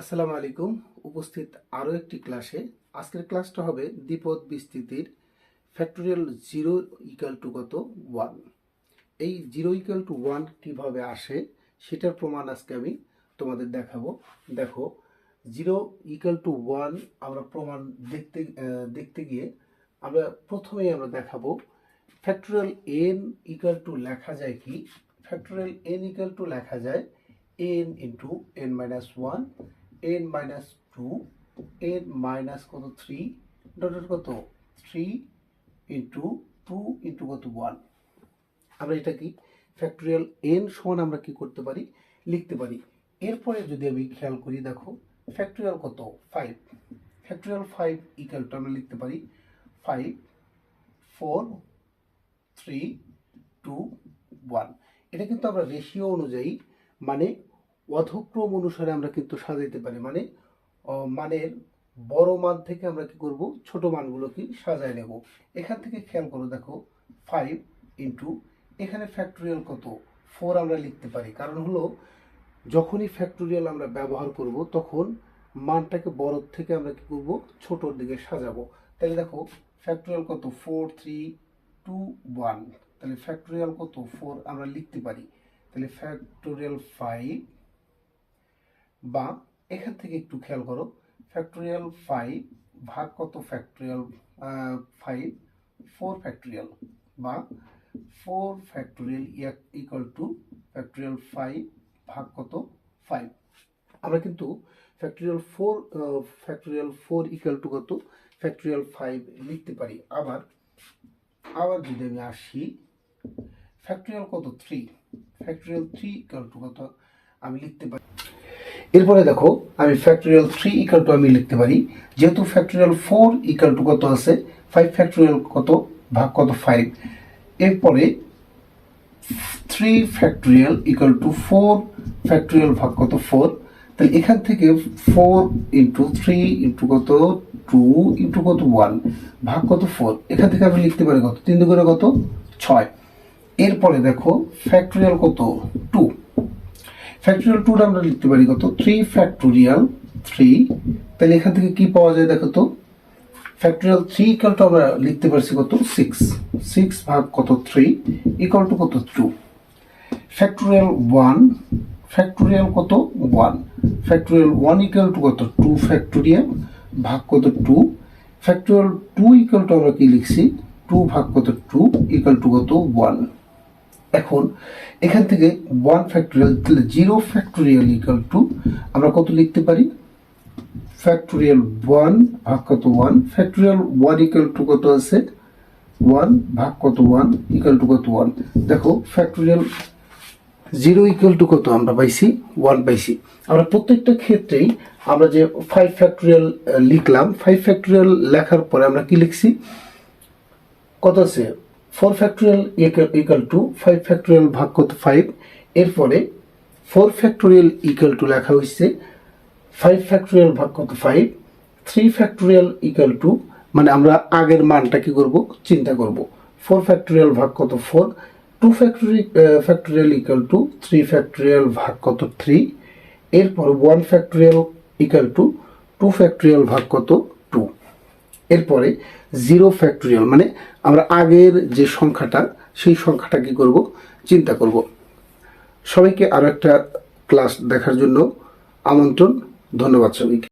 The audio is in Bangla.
আসসালামু আলাইকুম। উপস্থিত আরও একটি ক্লাসে। আজকের ক্লাসটা হবে দ্বিপদ বিস্তৃতির ফ্যাক্টোরিয়াল জিরো ইকাল টু কত? ওয়ান এই জিরো ইকাল টু ওয়ান কীভাবে আসে, সেটার প্রমাণ আজকে আমি তোমাদের দেখাবো। দেখো, জিরো ইকাল টু ওয়ান আমরা প্রমাণ দেখতে দেখতে গিয়ে আমরা প্রথমেই আমরা দেখাবো ফ্যাক্টোরিয়াল এন ইকাল টু লেখা যায় কি? ফ্যাক্টোরিয়াল এন ইকাল টু লেখা যায় N into N minus one N minus two, N minus কত? থ্রি ডটের কত? থ্রি ইন্টু টু ইন্টু কত? ওয়ান। আমরা এটা কি? ফ্যাক্টোরিয়াল এন সমান আমরা কি করতে পারি? লিখতে পারি। এরপরে যদি আমি খেয়াল করি, দেখো, ফ্যাক্টোরিয়াল কত? Five. Factorial five equal to আমরা লিখতে পারি five, four, three, two, one. এটা কিন্তু আমরা রেশিও অনুযায়ী মানে অধক্রম অনুসারে আমরা কিন্তু সাজাইতে পারি। মানে মানের বড় মান থেকে আমরা কি করব? ছোট মানগুলো কি সাজায় নেব। এখান থেকে খেয়াল করো, দেখো ফাইভ ইন্টু এখানে ফ্যাক্টোরিয়াল কত? ফোর আমরা লিখতে পারি। কারণ হলো, যখনই ফ্যাক্টোরিয়াল আমরা ব্যবহার করব, তখন মানটাকে বড় থেকে আমরা কি করব? ছোটোর দিকে সাজাবো। তাহলে দেখো ফ্যাক্টোরিয়াল কত? ফোর থ্রি টু ওয়ান তাহলে ফ্যাক্টোরিয়াল কত? ফোর আমরা লিখতে পারি। তাহলে ফ্যাক্টোরিয়াল ফাইভ বা এখান থেকে একটু খেয়াল করো ফ্যাক্টোরিয়াল ফাইভ ভাগ কত ফ্যাক্টোরিয়াল ফাইভ ফোর ফ্যাক্টোরিয়াল বা four factorial equal to factorial five ভাগ কত? ফাইভ আমরা কিন্তু factorial four factorial four equal to কত? ফ্যাক্টোরিয়াল ফাইভ লিখতে পারি। আবার আবার যদি আমি আসি ফ্যাক্টোরিয়াল কত? Three factorial three equal to কত? আমি লিখতে পারি। এরপরে দেখো, আমি ফ্যাক্টোরিয়াল থ্রি ইকাল টু আমি লিখতে পারি, যেহেতু ফ্যাক্টোরিয়াল ফোর ইকাল টু কত আছে? ফাইভ ফ্যাক্টোরিয়াল কত? ভাগ কত? ফাইভ এরপরে three factorial equal to four factorial ভাগ কত? ফোর তাহলে এখান থেকে ফোর ইন্টু থ্রি ইন্টু কত? টু ইন্টু কত? ওয়ান ভাগ কত? ফোর এখান থেকে আমি লিখতে পারি কত? তিন দুগুণে কত? ছয়। এরপরে দেখো ফ্যাক্টোরিয়াল কত? টু ফ্যাক্টোরিয়াল টুর আমরা লিখতে পারি কত? থ্রি ফ্যাক্টোরিয়াল থ্রি তাহলে এখান থেকে কি পাওয়া যায় দেখো তো? ফ্যাক্টোরিয়াল থ্রি ইকাল টু আমরা লিখতে পারছি কত? সিক্স সিক্স ভাগ কত? থ্রি ইকাল টু কত? টু ফ্যাক্টোরিয়াল ওয়ান ফ্যাক্টোরিয়াল কত? One factorial one equal to কত? টু ফ্যাক্টোরিয়াল ভাগ কত? Two factorial two equal to আমরা কি লিখছি? টু ভাগ কত? টু ইকাল টু কত? ওয়ান এখন এখান থেকে ওয়ান ফ্যাক্টোরিয়াল তাহলে জিরো ফ্যাক্টোরিয়াল ইকাল টু আমরা কত লিখতে পারি? ফ্যাক্টোরিয়াল ওয়ান ভাগ কত one factorial one equal to কত আছে? ওয়ান ভাগ কত ওয়ান ইকাল টু কত ওয়ান দেখো ফ্যাক্টোরিয়াল জিরো ইকুয়াল টু কত আমরা পাইছি? ওয়ান পাইছি। আমরা প্রত্যেকটা ক্ষেত্রেই আমরা যে ফাইভ ফ্যাক্টোরিয়াল লিখলাম ফাইভ ফ্যাক্টোরিয়াল লেখার পরে আমরা কি লিখছি? কত আছে? Four factorial equal to five factorial ভাগ কত ফাইভ এরপরে ফোর ফ্যাক্টোরিয়াল ইকাল টু লেখা হয়েছে ফাইভ ফ্যাক্টোরিয়াল ভাগ কত five three factorial equal to মানে আমরা আগের মানটা কি করব? চিন্তা করব। ফোর ফ্যাক্টোরিয়াল ভাগ কত four two factory factorial equal to three factorial ভাগ কত থ্রি এরপর one factorial equal to two factorial ভাগ কত এরপরে জিরো ফ্যাক্টোরিয়াল মানে আমরা আগের যে সংখ্যাটা, সেই সংখ্যাটা কি করব? চিন্তা করব। সবাইকে আরও একটা ক্লাস দেখার জন্য আমন্ত্রণ। ধন্যবাদ সবাইকে।